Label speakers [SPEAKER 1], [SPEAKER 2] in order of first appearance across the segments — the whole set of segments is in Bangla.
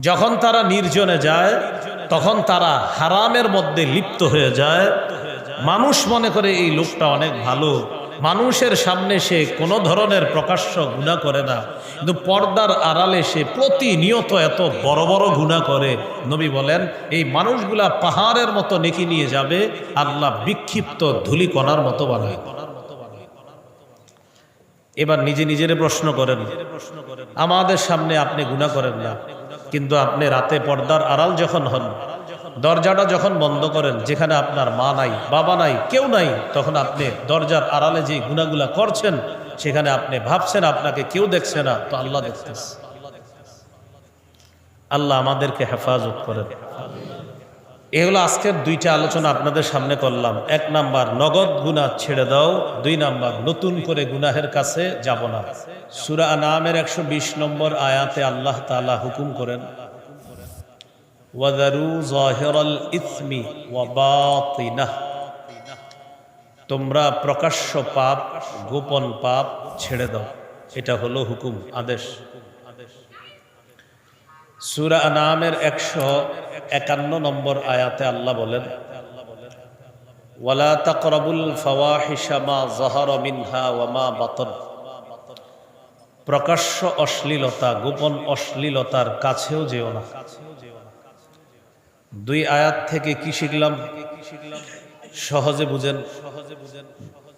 [SPEAKER 1] যখন তারা নির্জনে যায়, তখন তারা হারামের মধ্যে লিপ্ত হয়ে যায়। মানুষ মনে করে এই লোকটা অনেক ভালো। মানুষের সামনে সে কোনো ধরনের প্রকাশ্য গুণা করে না। কিন্তু পর্দার আড়ালে সে প্রতিনিয়ত এত বড় বড় গুণা করে। নবী বলেন, এই মানুষগুলা পাহাড়ের মতো নেকি নিয়ে যাবে, আল্লাহ বিক্ষিপ্ত ধুলিকণার মতো বানায়। এবার নিজে নিজের প্রশ্ন করেন, আমাদের সামনে আপনি গুণা করেন না। কিন্তু আপনি রাতে পর্দার আড়াল যখন হন, দরজাটা যখন বন্ধ করেন, যেখানে আপনার মা নাই, বাবা নাই, কেউ নাই, তখন আপনি দরজার আড়ালে যে গুণাগুলা করছেন, সেখানে আপনি ভাবছেন আপনাকে কেউ দেখছে না, তো আল্লাহ দেখতেছে। আল্লাহ আমাদেরকে হেফাজত করেন। এগুলো আজকের দুইটা আলোচনা আপনাদের সামনে করলাম। এক নাম্বার, নগদ গুনাহ ছেড়ে দাও। দুই নাম্বার, নতুন করে গুনাহের কাছে যাব না। সুরা নামের একশো বিশ নম্বর আয়াতে আল্লাহ তালা হুকুম করেন তোমরা প্রকাশ্য পাপ, গোপন পাপ ছেড়ে দাও। এটা হলো হুকুম, আদেশ। সুরা নামের একশো একান্ন নম্বর আয়াতে আল্লাহ বলেন, ওয়ালা তাকরাবুল মিনহা বাতন। প্রকাশ্য অশ্লীলতা, গোপন অশ্লীলতার কাছেও যেও না। দুই আয়াত থেকে কি শিখলাম? সহজে বুঝেন।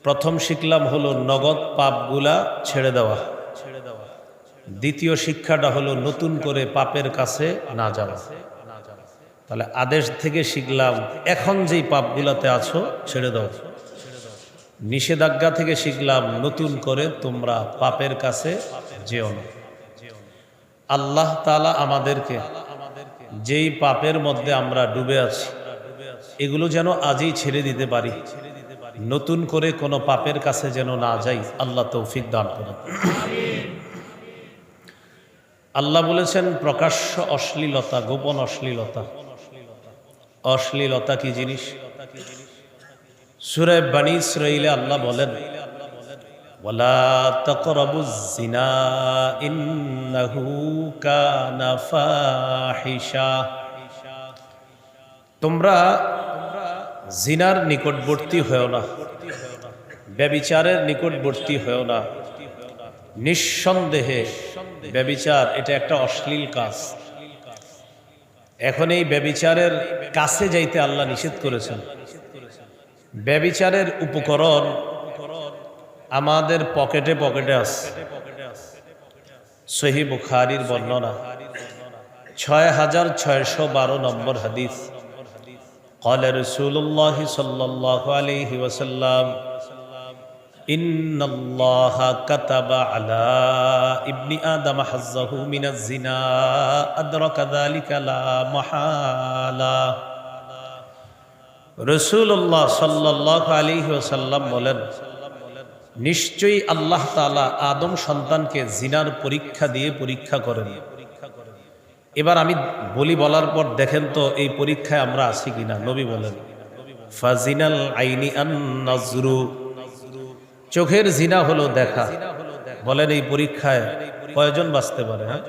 [SPEAKER 1] প্রথম শিখলাম হলো নগদ পাপগুলা ছেড়ে দেওয়া। দ্বিতীয় শিক্ষাটা হলো নতুন করে পাপের কাছে না যাওয়া। তাহলে আদেশ থেকে শিখলাম, এখন যেই পাপগুলাতে আছো, ছেড়ে দাও। নিষেধাজ্ঞা থেকে শিখলাম, নতুন করে তোমরা পাপের কাছে যেও না। আল্লাহ তালা আমাদেরকে যেই পাপের মধ্যে আমরা ডুবে আছি, এগুলো যেন আজই ছেড়ে দিতে পারি। নতুন করে কোনো পাপের কাছে যেন না যাই, আল্লাহ তৌফিক দান করেন। আল্লাহ বলেছেন, প্রকাশ্য অশ্লীলতা, গোপন অশ্লীলতা অশ্লীলতা কি জিনিস? সুরে বাণী ইসরাইলে আল্লাহ বলেন তোমরা জিনার নিকটবর্তী হয়েও না ব্যবিচারের নিকটবর্তী হয়েও না নিঃসন্দেহে ব্যবিচার এটা একটা অশ্লীল কাজ এখন এই ব্যবিচারের কাছে যাইতে আল্লাহ নিষেধ করেছেন ব্যবিচারের উপকরণ আমাদের পকেটে পকেটে আছে সহি বুখারির বর্ণনা ছয় হাজার ছয়শো বারো নম্বর হাদিস قال رسول الله صلى الله عليه وسلم ইন্নাল্লাহা কাতাবা আলা ইবনি আদম হাজ্জাহু মিনাজ জিনা আদরাকা যালিকা লা মাহালা। রসুল্লাহ সাল্লাহ আলী ওসাল্লাম বলেন, নিশ্চয়ই আল্লাহ তালা আদম সন্তানকে জিনার পরীক্ষা দিয়ে পরীক্ষা করেন। এবার আমি বলি বলার পর দেখেন তো এই পরীক্ষায় আমরা আছি কিনা, নবী বলেন, ফাজিনাল আইনি আন নজরু চোখের জিনা হলো দেখা। বলেন এই পরীক্ষায় কয়জন বাঁচতে পারে হ্যাঁ?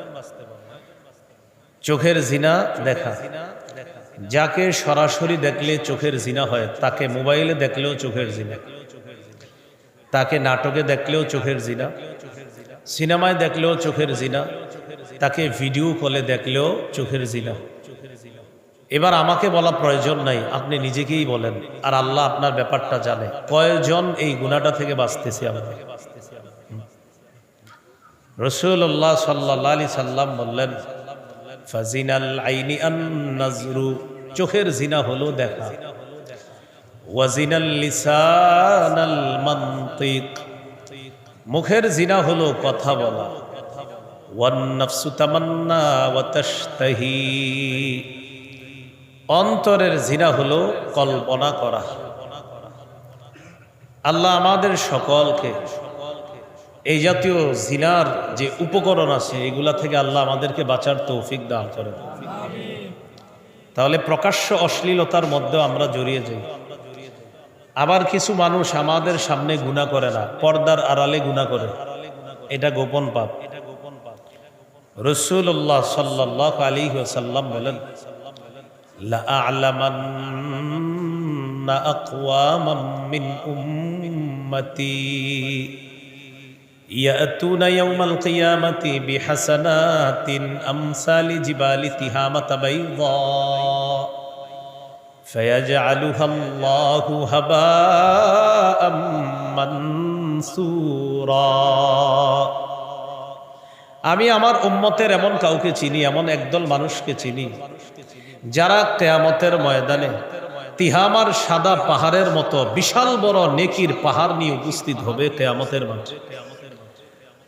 [SPEAKER 1] চোখের জিনা দেখা। যাকে সরাসরি দেখলে চোখের জিনা হয়, তাকে মোবাইলে দেখলেও চোখের জিনা। তাকে নাটকে দেখলেও চোখের জিনা। সিনেমায় দেখলেও চোখের জিনা। তাকে ভিডিও কলে দেখলেও চোখের জিনা। এবার আমাকে বলা প্রয়োজন নাই, আপনি নিজেকেই বলেন। আর আল্লাহ আপনার ব্যাপারটা জানে। কয়জন এই গুণাটা থেকে বাঁচতেছি আমরা রসুল্লাহ সাল্লাহ আলি সাল্লাম বললেন চোখের জিনা হলো দেখা। মুখের জিনা হলো কথা বলা। অন্তরের জিনা হলো কল্পনা করা। আল্লাহ আমাদের সকলকে এই জাতীয় জিনার যে উপকরণ আছে, এগুলা থেকে আল্লাহ আমাদেরকে বাঁচার তৌফিক দান করেন। তাহলে প্রকাশ্য অশ্লীলতার মধ্যেও আমরা জড়িয়ে যাই। আবার কিছু মানুষ আমাদের সামনে গুণা করে না, পর্দার আড়ালে গুণা করে। এটা গোপন পাপ। রসুল্লাহ সাল্লাহ আলী সাল্লাম বলেন لأعلمن أقواما من أمتي يأتون يوم القيامة بحسنات أمثال جبال تهامة بيضاء فيجعلها الله هباء منثورا আমি আমার উম্মতের এমন কাউকে চিনি এমন একদল মানুষকে চিনি যারা কেয়ামতের ময়দানে তিহামার সাদা পাহাড়ের মতো বিশাল বড় নেকির পাহাড় নিয়ে উপস্থিত হবে কেয়ামতের মাঠে,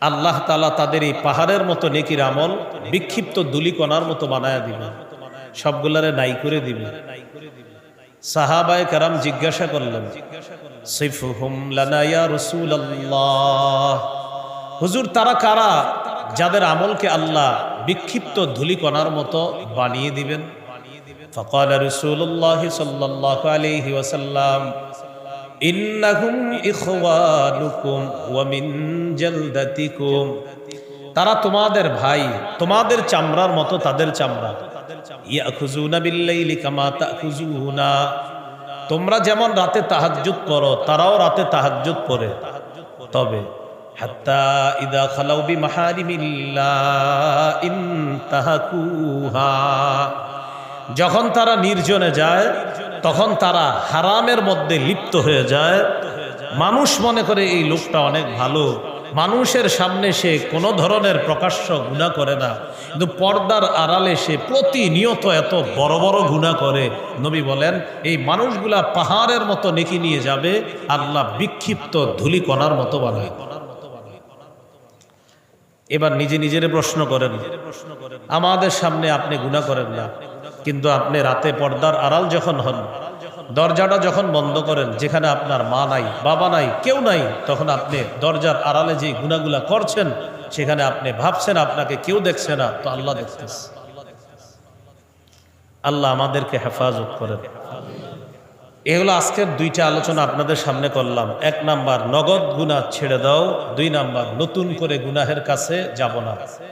[SPEAKER 1] আল্লাহ তালা তাদের এই পাহাড়ের মতো নেকির আমল বিক্ষিপ্ত দুলিকণার মতো বানায়া দিবে। সবগুলারে নাই করে দিবে। সাহাবায় কারাম জিজ্ঞাসা করলেন হুজুর, তারা কারা? যাদের আমলকে আল্লাহ বিক্ষিপ্ত ধুলিকণার মতো বানিয়ে দিবেন। فقال رسول الله صلى الله عليه وسلم إنهم إخوانكم ومن جلدتكم তারা তোমাদের ভাই তোমাদের চামড়ার মতো তাদের চামড়া ইয়াখুজুনা বিল্লাইলি কামা তাখুজুনা তোমরা যেমন রাতে তাহাজ্জুদ পড়ো তারাও রাতে তাহাজ্জুদ পড়ে তবে হাত্তা যখন তারা নির্জনে যায়, তখন তারা হারামের মধ্যে লিপ্ত হয়ে যায়। মানুষ মনে করে এই লোকটা অনেক ভালো। মানুষের সামনে সে কোনো ধরনের প্রকাশ্য গুণা করে না। কিন্তু পর্দার আড়ালে সে প্রতিনিয়ত এত বড় বড় গুণা করে। নবী বলেন, এই মানুষগুলা পাহাড়ের মতো নেকি নিয়ে যাবে, আল্লাহ বিক্ষিপ্ত ধুলিকণার মতো বানায়। এবার নিজে নিজের প্রশ্ন করেন, আমাদের সামনে আপনি গুণা করেন না। কিন্তু আপনি রাতে পর্দার আড়াল যখন হন, দরজাটা যখন বন্ধ করেন, যেখানে আপনার মা নাই, বাবা নাই, কেউ নাই, তখন আপনি দরজার আড়ালে যে গুণাগুলা করছেন, সেখানে আপনি ভাবছেন আপনাকে কেউ দেখছে না, তো আল্লাহ দেখতেছে। আল্লাহ আমাদেরকে হেফাজত করেন। এগুলো আজকের দুইটা আলোচনা আপনাদের সামনে করলাম। এক নাম্বার, নগদ গুণা ছেড়ে দাও, দুই নাম্বার, নতুন করে গুনাহের কাছে যাব না।